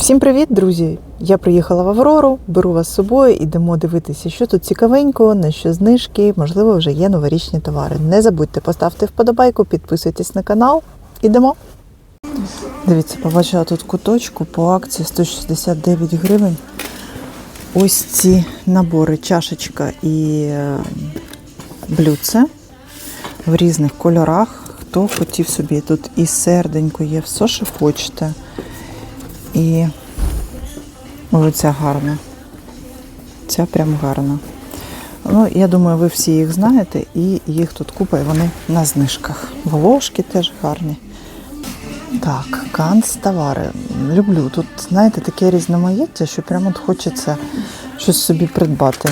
Всім привіт, друзі! Я приїхала в Аврору, беру вас з собою, ідемо дивитися, що тут цікавенького, на що знижки, можливо, вже є новорічні товари. Не забудьте поставити вподобайку, підписуйтесь на канал. Ідемо. Дивіться, побачила тут куточку по акції 169 гривень. Ось ці набори, чашечка і е, блюдце в різних кольорах. Хто хотів собі тут і серденько є, все, що хочете. І ось ця гарна. Ця прям гарна. Ну, я думаю, ви всі їх знаєте, і їх тут купа, і вони на знижках. Волошки теж гарні. Так, канцтовари. Люблю. Тут, знаєте, таке різноманіття, що прямо от хочеться щось собі придбати.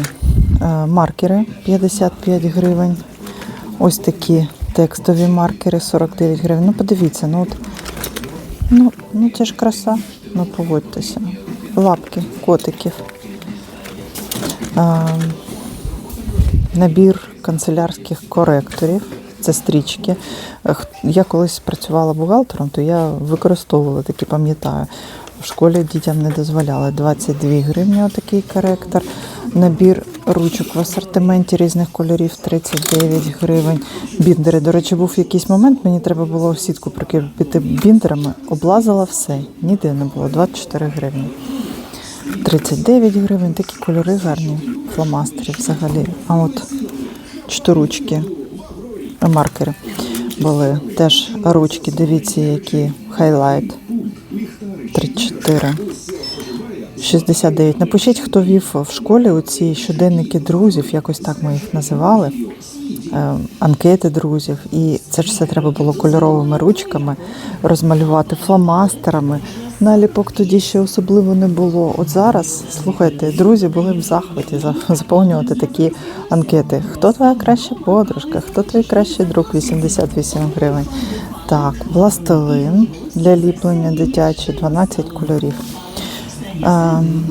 Е, Маркери 55 гривень. Ось такі текстові маркери 49 гривень. Ну, подивіться, ну от Ну, ну це ж краса, ну поводьтеся. Лапки котиків. А, набір канцелярських коректорів. Це стрічки. Я колись працювала бухгалтером, то я використовувала такі, пам'ятаю. В школі дітям не дозволяли 22 гривні отакий коректор. Набір ручок в асортименті різних кольорів 39 гривень. Біндери. До речі, був якийсь момент, мені треба було сітку прикріпити біндерами. Облазила все, ніде не було. 24 гривні. 39 гривень, такі кольори гарні, фломастері взагалі. А от чторучки, маркери були. Теж ручки, дивіться, які хайлайт. 34. 69. Напишіть, хто вів в школі оці щоденники друзів, якось так ми їх називали. е, Анкети друзів. І це ж все треба було кольоровими ручками розмалювати фломастерами. Наліпок тоді ще особливо не було. От зараз, слухайте, друзі були в захваті за- заповнювати такі анкети. Хто твоя краща подружка, хто твій кращий друг 88 гривень. Так, пластилин для ліплення дитячі, 12 кольорів. Ем,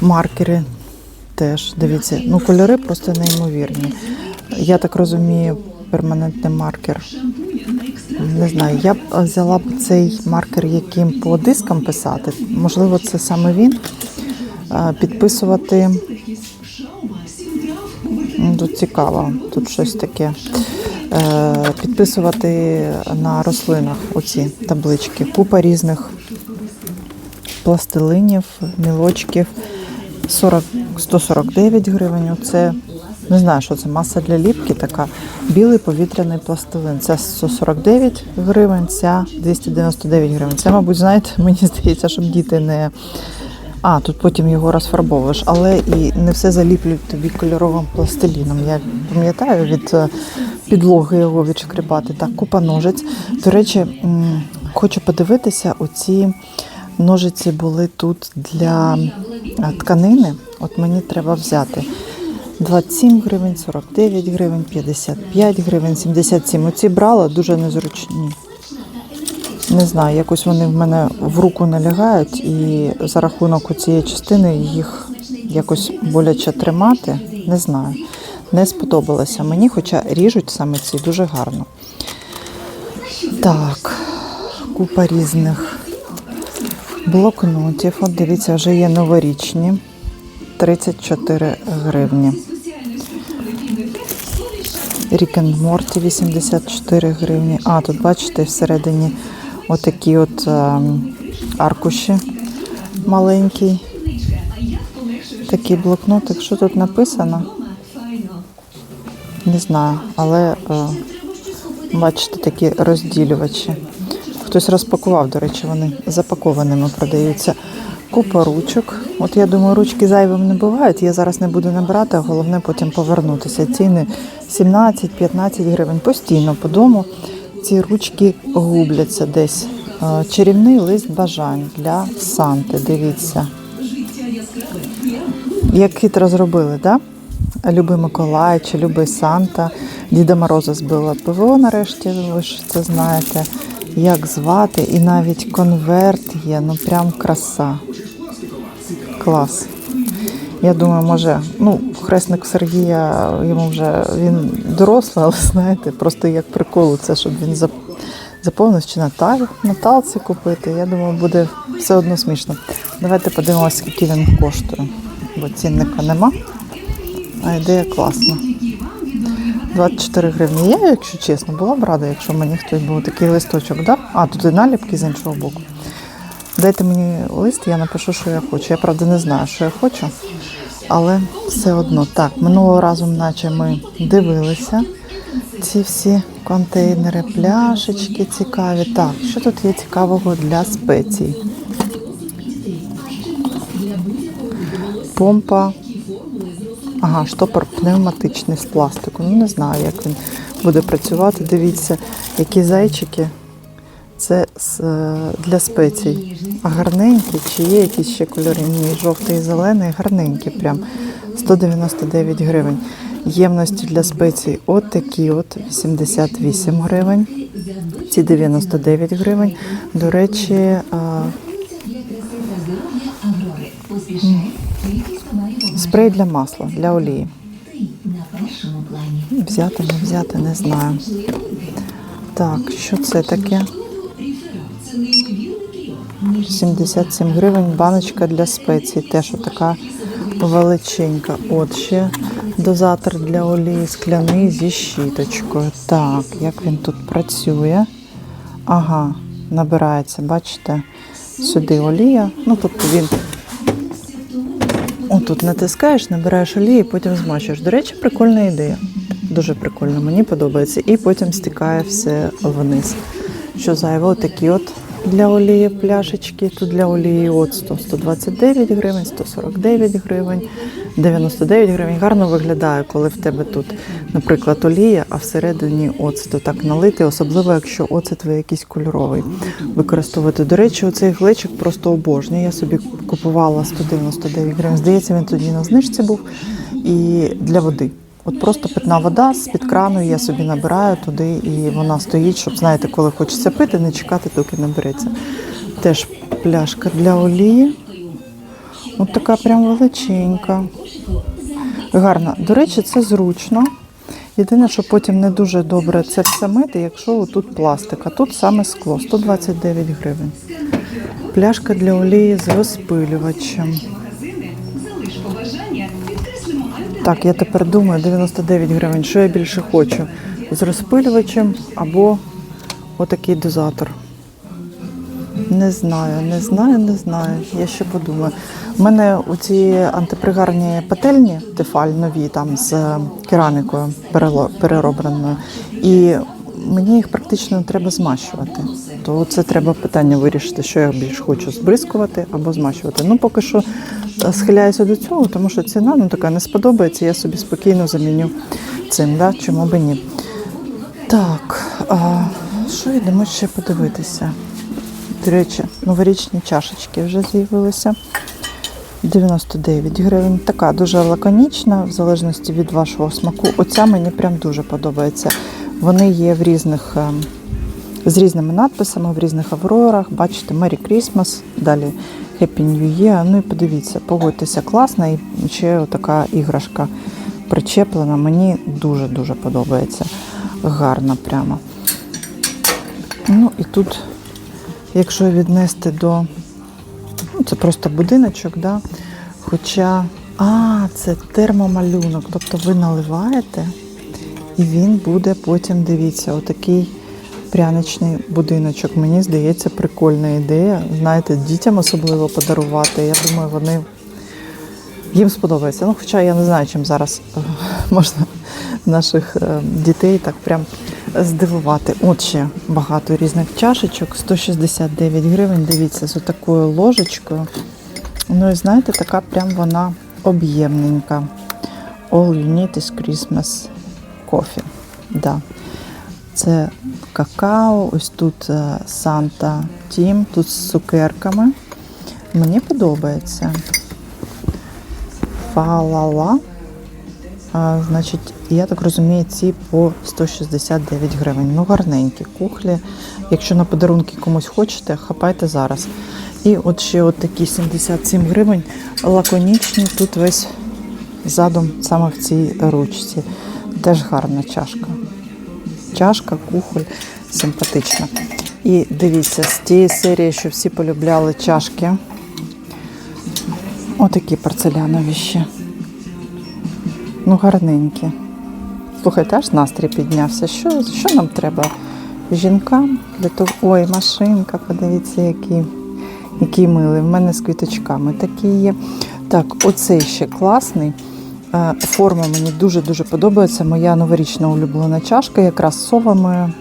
маркери теж, дивіться, ну кольори просто неймовірні. Я так розумію, перманентний маркер. Не знаю, я б взяла б цей маркер, яким по дискам писати. Можливо, це саме він. Підписувати. Ну, Тут цікаво, тут щось таке. Е, Підписувати на рослинах оці таблички. Купа різних пластилинів, мілочків. 40, 149 гривень. Оце не знаю, що це маса для ліпки, така білий повітряний пластилин. Це 149 гривень, ця 299 гривень. Це, мабуть, знаєте, мені здається, щоб діти не. А, тут потім його розфарбовуєш, але і не все заліплюють тобі кольоровим пластиліном. Я пам'ятаю від е, підлоги його відшкрібати. Так, купа ножиць. До речі, хочу подивитися, оці ножиці були тут для е, тканини. От мені треба взяти. 27 гривень, 49 гривень, 55 гривень, 77. Оці брала дуже незручні. Не знаю, якось вони в мене в руку не лягають, і за рахунок цієї частини їх якось боляче тримати. Не знаю. Не сподобалося мені, хоча ріжуть саме ці дуже гарно. Так, купа різних блокнотів. От дивіться, вже є новорічні. 34 гривні. Рік енд Морті 84 гривні. А, тут бачите, всередині отакі от ем, аркуші маленькі. Такий блокнотик. Що тут написано? Не знаю, але е, бачите, такі розділювачі. Хтось розпакував, до речі, вони запакованими продаються. Купа ручок. От я думаю, ручки зайвим не бувають. Я зараз не буду набирати, а головне потім повернутися. Ціни 17-15 гривень. Постійно по дому ці ручки губляться десь. Чарівний лист бажань для Санти. Дивіться. Як хитро зробили, так? Да? Любий Миколай чи любий Санта. Діда Мороза збила ПВО нарешті, ви ж це знаєте. Як звати, і навіть конверт є, ну прям краса. Клас. Я думаю, може, ну, хресник Сергія, йому вже він дорослий, але знаєте, просто як прикол, це щоб він зап- Заповнив чи Наталь, Наталці купити. Я думаю, буде все одно смішно. Давайте подивимося, скільки він коштує. Бо цінника нема. А ідея класна. 24 гривні. Я, якщо чесно, була б рада, якщо мені хтось був такий листочок дав. А, тут і наліпки з іншого боку. Дайте мені лист, я напишу, що я хочу. Я правда не знаю, що я хочу, але все одно. Так, минулого разу, наче ми дивилися ці всі контейнери, пляшечки цікаві. Так, що тут є цікавого для спецій? Помпа. Ага, штопор пневматичний з пластику. Ну не знаю, як він буде працювати. Дивіться, які зайчики. Це е, для спецій. А гарненькі, чи є якісь ще кольори? Ні, жовтий і зелений, гарненькі прям. 199 гривень. Ємності для спецій от такі от 88 гривень. Ці 99 гривень. До речі, а, спрей для масла, для олії. Взяти, не взяти, не знаю. Так, що це таке? 77 гривень баночка для спецій. Теж така величенька. От ще дозатор для олії скляний зі щіточкою. Так, як він тут працює? Ага, набирається, бачите? Сюди олія. Ну, тобто він Отут натискаєш, набираєш олії, потім змащуєш. До речі, прикольна ідея. Дуже прикольно, мені подобається. І потім стікає все вниз. Що зайво, отакі от для олії пляшечки. Тут для олії оцту 129 гривень, 149 гривень, 99 гривень. Гарно виглядає, коли в тебе тут, наприклад, олія, а всередині оцту так налити, особливо якщо оцет ви якийсь кольоровий використовувати. До речі, оцей глечик просто обожнюю. Я собі купувала 199 гривень. Здається, він тоді на знижці був. І для води. От просто питна вода з-під крану я собі набираю туди, і вона стоїть, щоб, знаєте, коли хочеться пити, не чекати, доки набереться. Теж пляшка для олії. От така прям величенька. Гарна. До речі, це зручно. Єдине, що потім не дуже добре це все мити, якщо тут пластик, а тут саме скло 129 гривень. Пляшка для олії з розпилювачем. Так, я тепер думаю, 99 гривень, що я більше хочу? З розпилювачем або отакий дозатор. Не знаю, не знаю, не знаю. Я ще подумаю. У мене у ці антипригарні пательні тефаль нові, там з керамікою переробленою. І мені їх практично треба змащувати. То це треба питання вирішити, що я більш хочу збризкувати або змащувати. Ну, поки що е, схиляюся до цього, тому що ціна ну, така не сподобається, я собі спокійно заміню цим, да? чому би ні. Так, а, що йдемо ще подивитися? До речі, новорічні чашечки вже з'явилися. 99 гривень. Така дуже лаконічна, в залежності від вашого смаку. Оця мені прям дуже подобається. Вони є в різних ем, з різними надписами, в різних аврорах. Бачите, Merry Christmas, далі Happy New Year. Ну і подивіться, погодьтеся, класна. І ще така іграшка причеплена. Мені дуже-дуже подобається. Гарна прямо. Ну і тут, якщо віднести до Ну, це просто будиночок, да? Хоча, а, це термомалюнок. Тобто ви наливаєте, і він буде потім, дивіться, отакий пряничний будиночок. Мені здається, прикольна ідея. Знаєте, дітям особливо подарувати. Я думаю, вони їм сподобається. Ну, хоча я не знаю, чим зараз е, можна наших е, дітей так прям здивувати. От ще багато різних чашечок, 169 гривень. Дивіться, з такою ложечкою. Ну і знаєте, така прям вона об'ємненька. All you need is Christmas coffee. Да. Це какао, ось тут е, Санта Тім, тут з цукерками. Мені подобається. Фалала. А, значить, я так розумію, ці по 169 гривень. Ну, гарненькі кухлі. Якщо на подарунки комусь хочете, хапайте зараз. І от ще от такі 77 гривень. Лаконічні, тут весь задум саме в цій ручці. Теж гарна чашка. Чашка, кухоль. симпатична. І дивіться, з тієї серії, що всі полюбляли чашки. Отакі порцелянові ще. Ну, гарненькі. Слухайте, аж настрій піднявся. Що, що нам треба? Жінкам для того. Ой, машинка, подивіться, який, який милий. В мене з квіточками такі є. Так, оцей ще класний. Е, Форма мені дуже-дуже подобається. Моя новорічна улюблена чашка, якраз совами.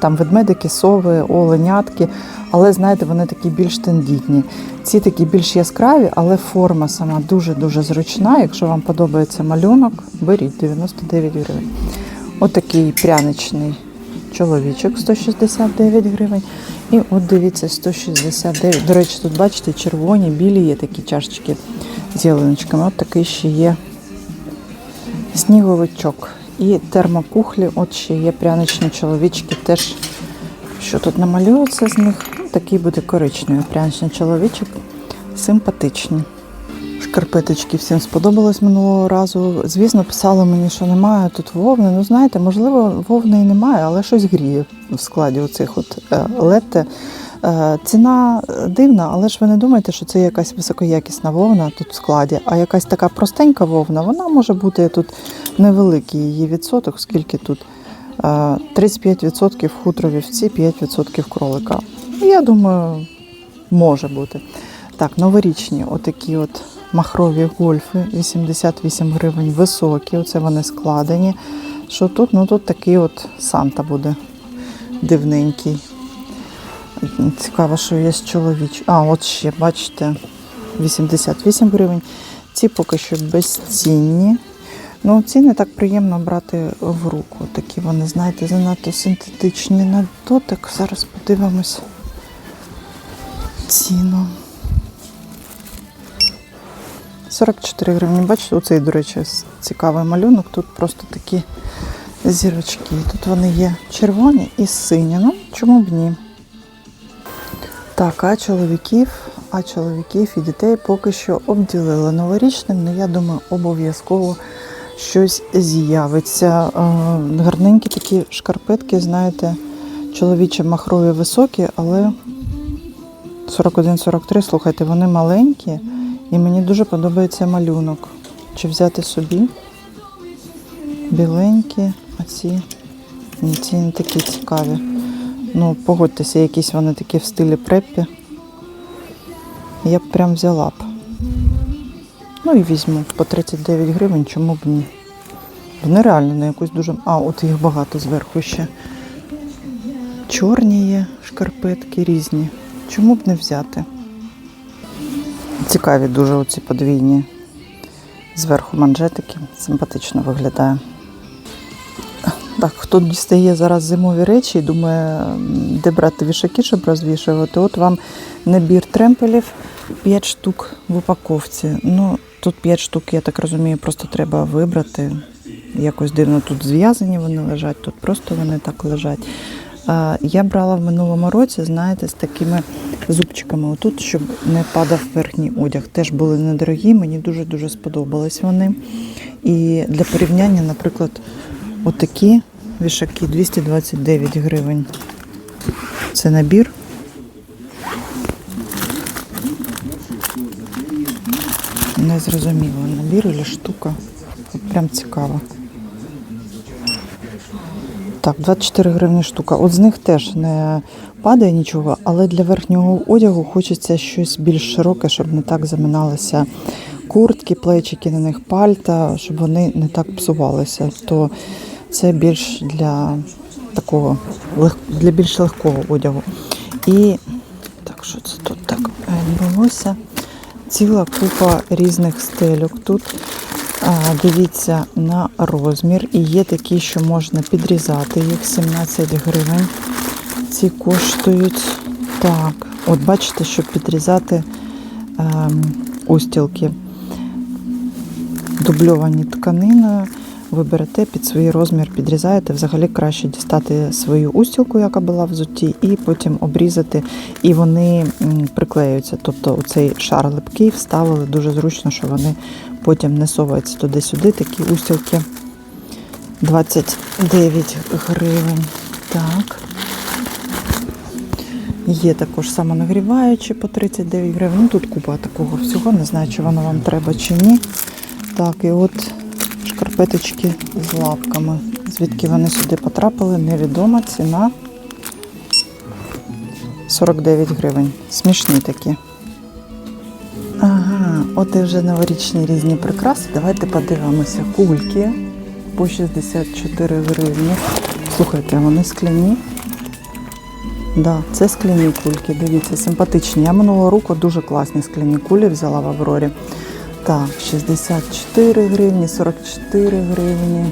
Там ведмедики, сови, оленятки. Але знаєте, вони такі більш тендітні. Ці такі більш яскраві, але форма сама дуже-дуже зручна. Якщо вам подобається малюнок, беріть 99 гривень. Отакий пряничний чоловічок 169 гривень. І от дивіться, 169. До речі, тут бачите, червоні, білі є такі чашечки з ялиночками. От такий ще є сніговичок. І термокухлі, от ще є пряничні чоловічки, теж що тут намалюється з них. Ну, такий буде коричневий пряничний чоловічок. Симпатичні. Шкарпеточки всім сподобалось минулого разу. Звісно, писали мені, що немає тут вовни. Ну, знаєте, можливо, вовни і немає, але щось гріє в складі оцих от е, летте. Е, Ціна дивна, але ж ви не думаєте, що це якась високоякісна вовна тут в складі, а якась така простенька вовна, вона може бути тут невеликий її відсоток, скільки тут е, 35% хутро вівці, 5% кролика. Я думаю, може бути. Так, новорічні, отакі от махрові гольфи, 88 гривень, високі, оце вони складені. Що тут? Ну тут такий от Санта буде дивненький. Цікаво, що є чоловіч. А, от ще, бачите, 88 гривень. Ці поки що безцінні. Ну, ці не так приємно брати в руку. Такі вони, знаєте, занадто синтетичні на дотик. Зараз подивимось ціну. 44 гривні. Бачите, оцей, до речі, цікавий малюнок. Тут просто такі зірочки. Тут вони є червоні і сині. Ну, чому б ні? Так, а чоловіків, а чоловіків і дітей поки що обділили новорічним, але я думаю, обов'язково щось з'явиться. Е, Гарненькі такі шкарпетки, знаєте, чоловічі махрові високі, але 41-43, слухайте, вони маленькі, і мені дуже подобається малюнок. Чи взяти собі? Біленькі, а ці, ці не такі цікаві. Ну, погодьтеся, якісь вони такі в стилі преппі. Я б прям взяла б. Ну і візьму по 39 гривень, чому б ні. Вони реально на якусь дуже. А, от їх багато зверху ще. Чорні є шкарпетки різні. Чому б не взяти? Цікаві дуже оці подвійні. Зверху манжетики. Симпатично виглядає. Так, хто дістає зараз зимові речі і думає, де брати вішаки, щоб розвішувати, от вам набір тремпелів 5 штук в упаковці. Ну, тут 5 штук, я так розумію, просто треба вибрати. Якось дивно тут зв'язані вони лежать, тут просто вони так лежать. Я брала в минулому році, знаєте, з такими зубчиками отут, щоб не падав верхній одяг. Теж були недорогі, мені дуже-дуже сподобались вони. І для порівняння, наприклад, отакі вішаки 229 гривень. Це набір. Не зрозуміло, набір чи штука. От прям цікаво. Так, 24 гривні штука. От з них теж не падає нічого, але для верхнього одягу хочеться щось більш широке, щоб не так заминалися куртки, плечики на них пальта, щоб вони не так псувалися. То це більш для такого для більш легкого одягу. І так, що це тут так відбулося? Ціла купа різних стельок тут. Дивіться на розмір. І є такі, що можна підрізати їх 17 гривень. Ці коштують так. От бачите, щоб підрізати ем, устілки дубльовані тканиною. Ви берете під свій розмір, підрізаєте. Взагалі краще дістати свою устілку, яка була в зуті, і потім обрізати, і вони приклеюються. Тобто цей шар липкий вставили дуже зручно, що вони потім не соваються туди-сюди. Такі устілки 29 гривень. Так. Є також самонагріваючі по 39 гривень. Ну тут купа такого всього, не знаю, чи воно вам треба чи ні. Так, і от шкарпеточки з лапками. Звідки вони сюди потрапили, невідома ціна 49 гривень. Смішні такі. Ага, от і вже новорічні різні прикраси. Давайте подивимося. Кульки по 64 гривні. Слухайте, вони скляні. Да, це скляні кульки. Дивіться, симпатичні. Я минулого року дуже класні скляні кулі взяла в Аврорі. Так, 64 гривні, 44 гривні.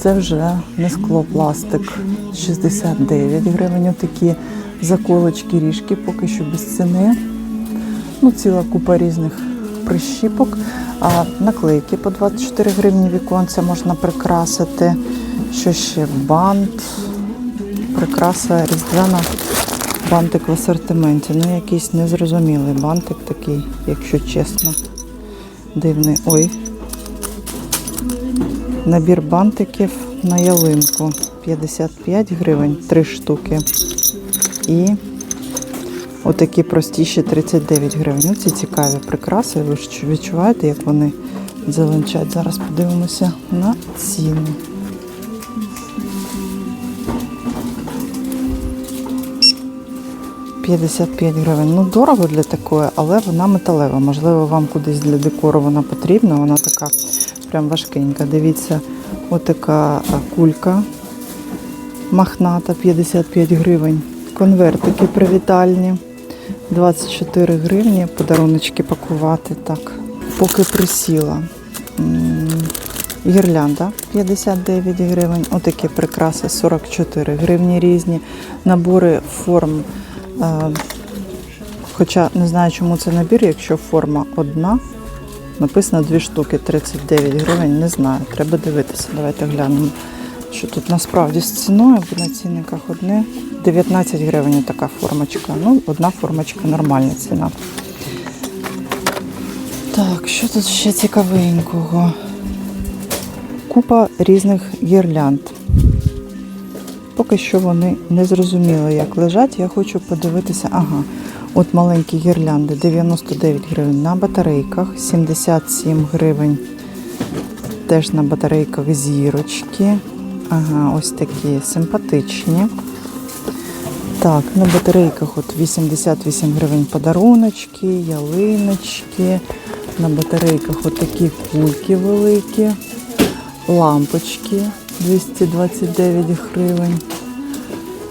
Це вже не скло, пластик. 69 гривень. Такі заколочки, ріжки поки що без ціни. Ну, ціла купа різних прищіпок. А наклейки по 24 гривні віконця можна прикрасити. Що ще? Бант. Прикраса різдвяна. Бантик в асортименті. Ну, якийсь незрозумілий бантик такий, якщо чесно. Дивний. Ой. Набір бантиків на ялинку. 55 гривень, 3 штуки. І отакі простіші 39 гривень. Оці цікаві прикраси. Ви ж відчуваєте, як вони зеленчать. Зараз подивимося на ціни. – 55 гривень. Ну, дорого для такої, але вона металева. Можливо, вам кудись для декору вона потрібна. Вона така прям важкенька. Дивіться, отака кулька махната 55 гривень. Конвертики привітальні. 24 гривні. Подаруночки пакувати. Так. Поки присіла. Гірлянда 59 гривень. Отакі прикраси 44 гривні різні. Набори форм. Хоча не знаю, чому це набір, якщо форма одна. Написано дві штуки 39 гривень. Не знаю, треба дивитися. Давайте глянемо, що тут насправді з ціною, бо на цінниках одне. 19 гривень така формочка. Ну, одна формочка нормальна ціна. Так, що тут ще цікавенького? Купа різних гірлянд. Поки що вони не зрозуміли, як лежать. Я хочу подивитися. Ага, от маленькі гірлянди 99 гривень на батарейках, 77 гривень. Теж на батарейках зірочки. Ага, ось такі симпатичні. Так, на батарейках от 88 гривень подаруночки, ялиночки. На батарейках от такі кульки великі, лампочки 229 гривень.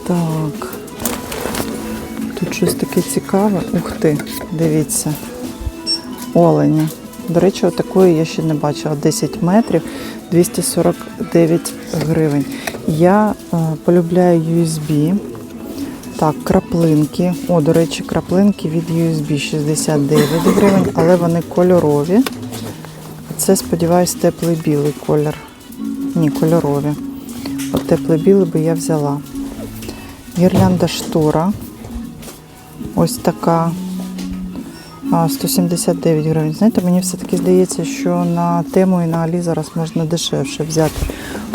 Так. Тут щось таке цікаве. Ух ти, дивіться. Олені. До речі, отакої я ще не бачила. 10 метрів 249 гривень. Я е, полюбляю USB. Так, краплинки. О, до речі, краплинки від USB 69 гривень, але вони кольорові. Це, сподіваюсь, теплий білий колір. Ні, кольорові. От теплий білий би я взяла. Гірлянда штора. Ось така. 179 гривень. Знаєте, мені все-таки здається, що на тему і на Алі зараз можна дешевше взяти.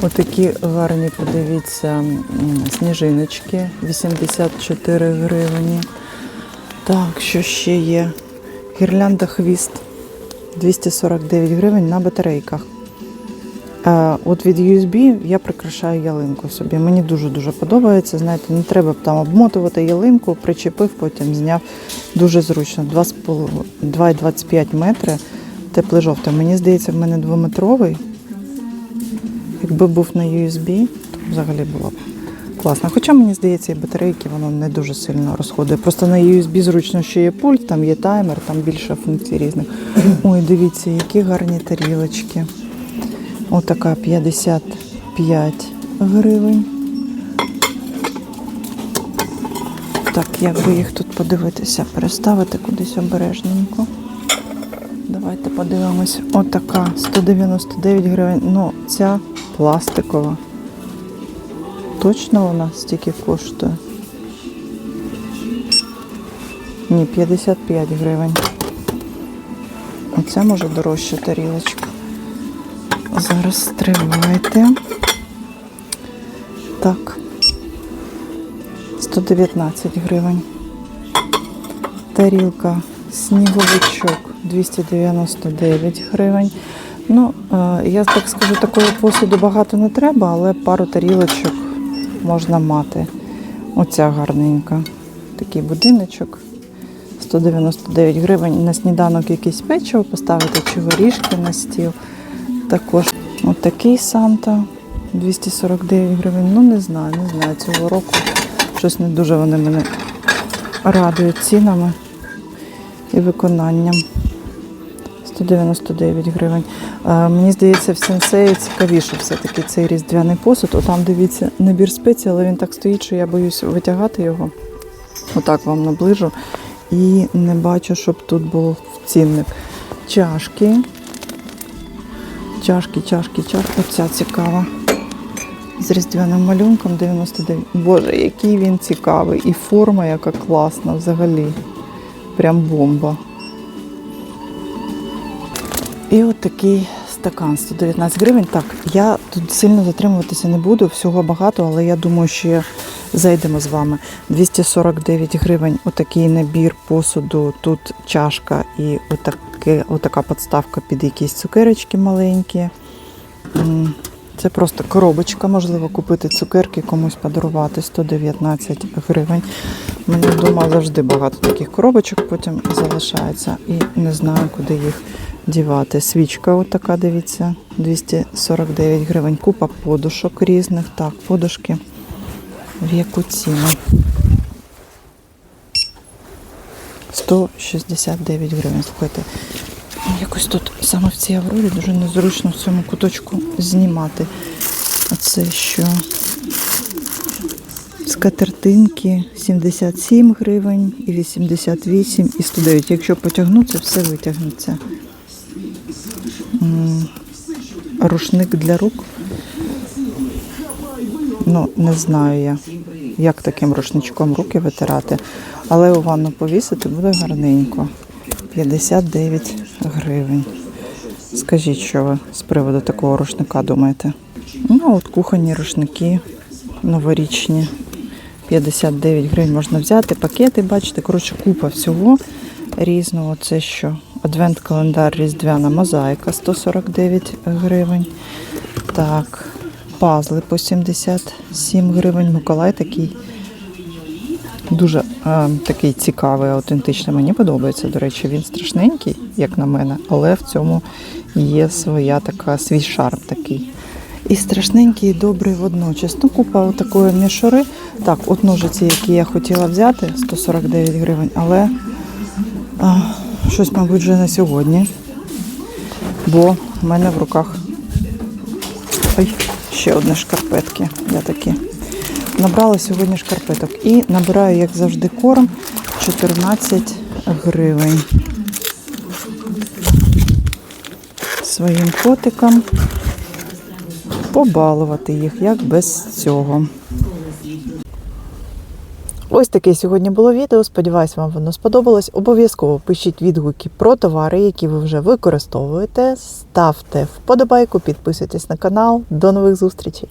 Отакі гарні, подивіться, сніжиночки 84 гривні. Так, що ще є? Гірлянда хвіст 249 гривень на батарейках. Е, От від USB я прикрашаю ялинку собі. Мені дуже-дуже подобається. Знаєте, не треба там обмотувати ялинку, причепив, потім зняв. Дуже зручно. 2,25 метри. Теплий жовтий. Мені здається, в мене двометровий. Якби був на USB, то взагалі було б класно. Хоча мені здається, і батарейки воно не дуже сильно розходує. Просто на USB зручно, що є пульт, там є таймер, там більше функцій різних. Ой, дивіться, які гарні тарілочки. Отака 55 гривень. Так, як би їх тут подивитися, переставити кудись обережненько. Давайте подивимось. Отака 199 гривень. Ну, ця пластикова. Точно вона стільки коштує? Ні, 55 гривень. Оця може дорожча тарілочка. Зараз стривайте. Так. 119 гривень. тарілка сніговичок 299 гривень. Ну, е, я так скажу, такого посуду багато не треба, але пару тарілочок можна мати. Оця гарненька. Такий будиночок. 199 гривень. На сніданок якийсь печиво поставити чи горішки на стіл. Також отакий Санта 249 гривень. Ну не знаю, не знаю. Цього року щось не дуже вони мене радують цінами і виконанням. 199 гривень. Е, мені здається, в сенсеї цікавіше все-таки цей різдвяний посуд. Отам дивіться набір спецій, але він так стоїть, що я боюсь витягати його. Отак вам наближу. І не бачу, щоб тут був цінник. Чашки. Чашки, чашки, чашки. Оця цікава. З різдвяним малюнком 99. Боже, який він цікавий. І форма яка класна взагалі. Прям бомба. І от такий стакан 119 гривень. Так, я тут сильно затримуватися не буду, всього багато, але я думаю, ще зайдемо з вами. 249 гривень отакий набір посуду, тут чашка і отаке, отака подставка під якісь цукерочки маленькі. Це просто коробочка, можливо, купити цукерки, комусь подарувати 119 гривень. У мене вдома завжди багато таких коробочок, потім залишається і не знаю, куди їх дівати. Свічка, отака, дивіться, 249 гривень. Купа подушок різних. Так, подушки в яку ціну? 169 гривень. Слухайте, якось тут саме в цій аврорі дуже незручно в цьому куточку знімати. А це що? Скатертинки 77 гривень, і 88, і 109. Якщо потягну, це все витягнеться. Рушник для рук. Ну, не знаю я, як таким рушничком руки витирати. Але у ванну повісити буде гарненько. 59 гривень. Скажіть, що ви з приводу такого рушника думаєте? Ну, от кухонні рушники новорічні. 59 гривень можна взяти. Пакети, бачите, коротше, купа всього різного. Це що? Адвент-календар Різдвяна мозаїка 149 гривень. Так, пазли по 77 гривень. Миколай такий дуже е, такий цікавий, аутентичний. Мені подобається. До речі, він страшненький, як на мене, але в цьому є своя така свій шарм такий. І страшненький, і добрий водночас. Ну, купа такої мішури. Так, от ножиці, які я хотіла взяти, 149 гривень, але а, щось, мабуть, вже на сьогодні. Бо в мене в руках ой, ще одні шкарпетки. Я такі набрала сьогодні шкарпеток. І набираю, як завжди, корм 14 гривень. Своїм котикам побалувати їх, як без цього. Ось таке сьогодні було відео. Сподіваюсь, вам воно сподобалось. Обов'язково пишіть відгуки про товари, які ви вже використовуєте. Ставте вподобайку, підписуйтесь на канал. До нових зустрічей!